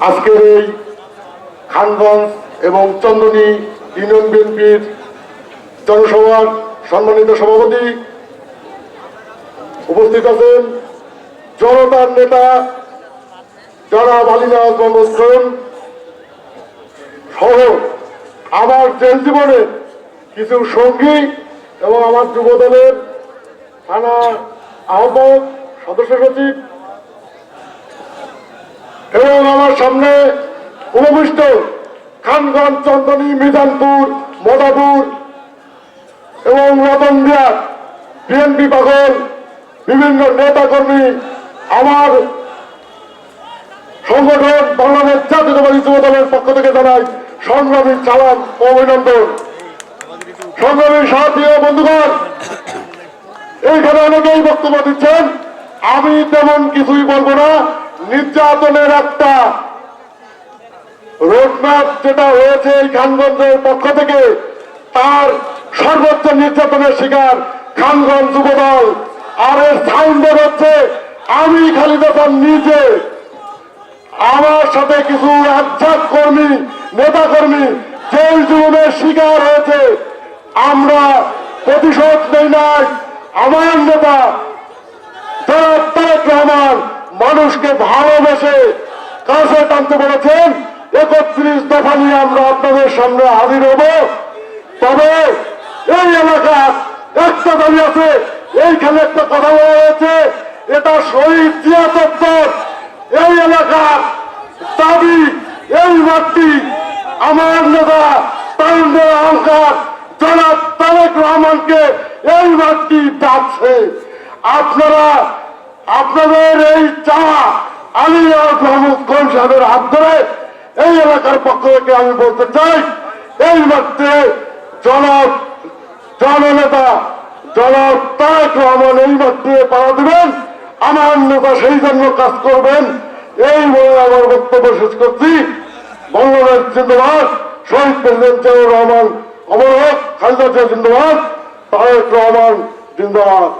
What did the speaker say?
আজকের এই খানগঞ্জ এবং চন্দনী ইউনিয়ন বিএনপির জনসভার সম্মানিত সভাপতি উপস্থিত আছেন জনতার নেতা জনাব আলীনাজ মোহাম্মদ সহ আমার জেল জীবনের কিছু সঙ্গী এবং আমার যুবদলের থানা আহ্বায়ক, সদস্য সচিব এবং আমার সামনে উপবিষ্ট খানগঞ্জ চন্দনী, মিজানপুর মদাপুর এবং রতন রতনদিয়া বিএনপি পাগল, বিভিন্ন নেতা কর্মী আমার সংগঠন বাংলাদেশ জাতীয়তাবাদী যুব দলের পক্ষ থেকে জানাই সংগ্রামী সালাম ও অভিনন্দন। সংগ্রামী ও বন্ধুগণ, এইখানে অনেকেই বক্তব্য দিচ্ছেন, আমি তেমন কিছুই বলব না। নির্যাতনের একটা রোডম্যাপ যেটা হয়েছে এই খানগঞ্জের পক্ষ থেকে, তার সর্বোচ্চ নির্যাতনের শিকার খানগঞ্জ যুবদল। আর এর সাউন্ডের হচ্ছে আমি খালিদা খান নিজে। আমার সাথে কিছু রাজ্জাক কর্মী নেতা কর্মী জেল জীবনের শিকার হয়েছে, আমরা প্রতিশোধ নেই নাই। আমার নেতা তারেক রহমান মানুষকে ভালোবেসে কাছে টানতে বলেছেন, একত্রিশ দফা নিয়ে আমরা আপনাদের সামনে হাজির হব। তবে এই এলাকা একটা দাবি আছে, এইখানে একটা কথা বলা হয়েছে, এটা শহীদ জিয়া চত্বর। এই এলাকার দাবি এই মাটি আমার নেতা তারুণ্যের অহংকার জনাব তারেক রহমানকে এই মাটি ডাকছে। আপনারা আপনাদের এই চাওয়া আমি কোন সাহেবের হাত ধরে এই এলাকার পক্ষ থেকে আমি বলতে চাই, এই মাঠে জনাব, জননেতা জনাব তারেক রহমান এই দিয়ে পাড়া দিবেন, আমার নেতা সেই জন্য কাজ করবেন, এই বলে আমার বক্তব্য শেষ করছি। বাংলাদেশ জিন্দাবাদ, শহীদ প্রেসিডেন্ট জিয়াউর রহমান অমর হক খালেদা জিয়া জিন্দাবাদ, তারেক রহমান জিন্দাবাদ।